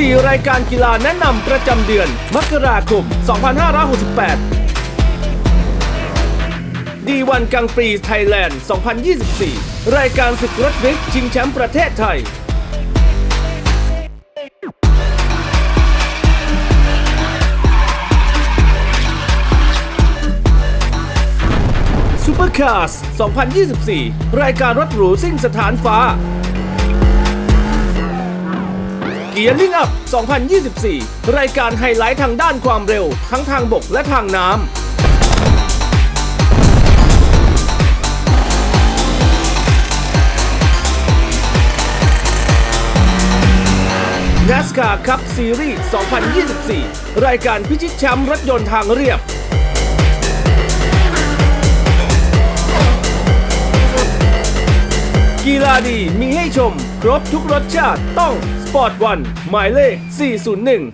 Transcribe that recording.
4 รายการกีฬาแนะนำประจำเดือน มกราคม 2568ดีวันกังปรีไทยแลนด์ 2024 รายการศึกรถดริฟท์ชิงแชมป์ประเทศไทยซูเปอร์คาร์ส2024 รายการรถหรูซิ่งสถานฟ้า เกียร์ลิงอัพ2024 รายการไฮไลท์ทางด้านความเร็ว ทั้งทางบกและทางน้ำ NASCAR Cup Series 2024 รายการพิชิตแชมป์รถยนต์ทางเรียบ กีฬาดีมีให้ชม ครบทุกรสชาติต้อง ปอร์ตวันหมายเลข 401